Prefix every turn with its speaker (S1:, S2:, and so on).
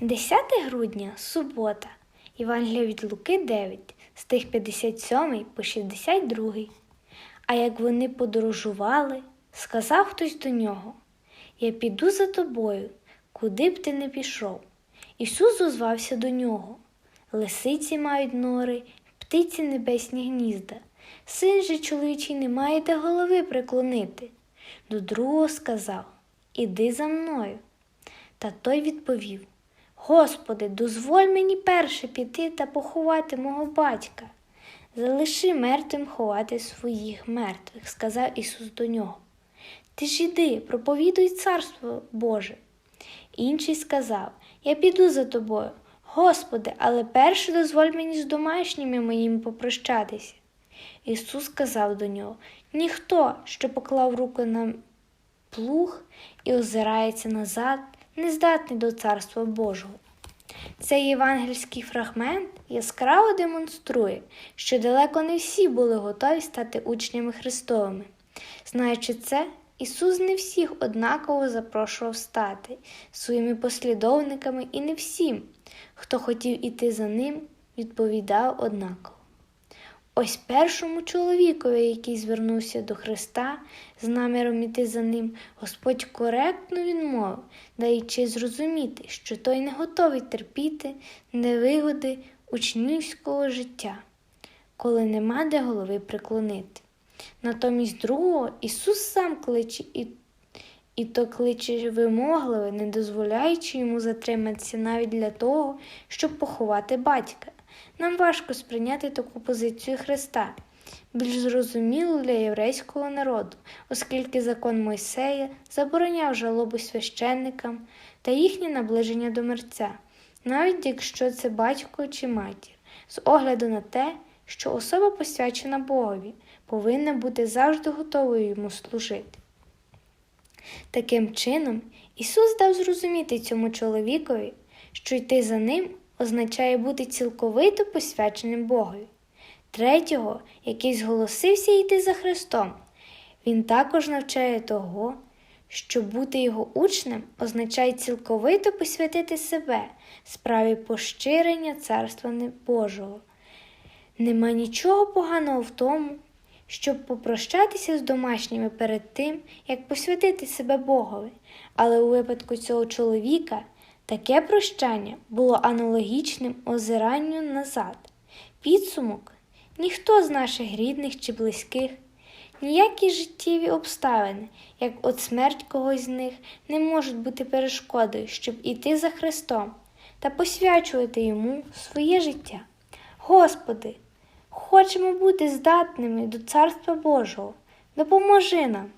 S1: 10 грудня субота. Євангелія від Луки 9, стих 57 по 62. А як вони подорожували, сказав хтось до нього: Я піду за тобою, куди б ти не пішов. Ісус озвався до нього. Лисиці мають нори, птиці небесні гнізда. Син же чоловічий не має де голови приклонити. До другого сказав Іди за мною. Та той відповів Господи, дозволь мені перше піти та поховати мого батька. Залиши мертвим ховати своїх мертвих, сказав Ісус до нього. Ти ж іди, проповідуй царство Боже. Інший сказав Я піду за тобою. Господи, але перше дозволь мені з домашніми моїми попрощатися. Ісус сказав до нього Ніхто, що поклав руку на плуг і озирається назад, не здатний до Царства Божого. Цей євангельський фрагмент яскраво демонструє, що далеко не всі були готові стати учнями Христовими. Знаючи це, Ісус не всіх однаково запрошував стати своїми послідовниками, і не всім, хто хотів іти за ним, відповідав однаково. Ось першому чоловікові, який звернувся до Христа з наміром іти за ним, Господь коректно відмовив, даючи зрозуміти, що той не готовий терпіти невигоди учнівського життя, коли нема де голови приклонити. Натомість другого Ісус сам кличе і, і то кличе вимогливо, не дозволяючи йому затриматися навіть для того, щоб поховати батька. Нам важко сприйняти таку позицію Христа, більш зрозумілу для єврейського народу, оскільки закон Мойсея забороняв жалобу священникам та їхнє наближення до мерця, навіть якщо це батько чи матір, з огляду на те, що особа посвячена Богові, повинна бути завжди готовою йому служити. Таким чином, Ісус дав зрозуміти цьому чоловікові, що йти за ним означає бути цілковито посвяченим Богові. Третього, який зголосився йти за Христом, він також навчає того, що бути його учнем означає цілковито посвятити себе справі поширення Царства Божого. Нема нічого поганого в тому, щоб попрощатися з домашніми перед тим, як посвятити себе Богові, але у випадку цього чоловіка таке прощання було аналогічним озиранню назад. Підсумок ніхто з наших рідних чи близьких, ніякі життєві обставини, як от смерть когось з них, не можуть бути перешкодою, щоб іти за Христом та посвячувати йому своє життя. Господи, хочемо бути здатними до Царства Божого. Допоможи нам.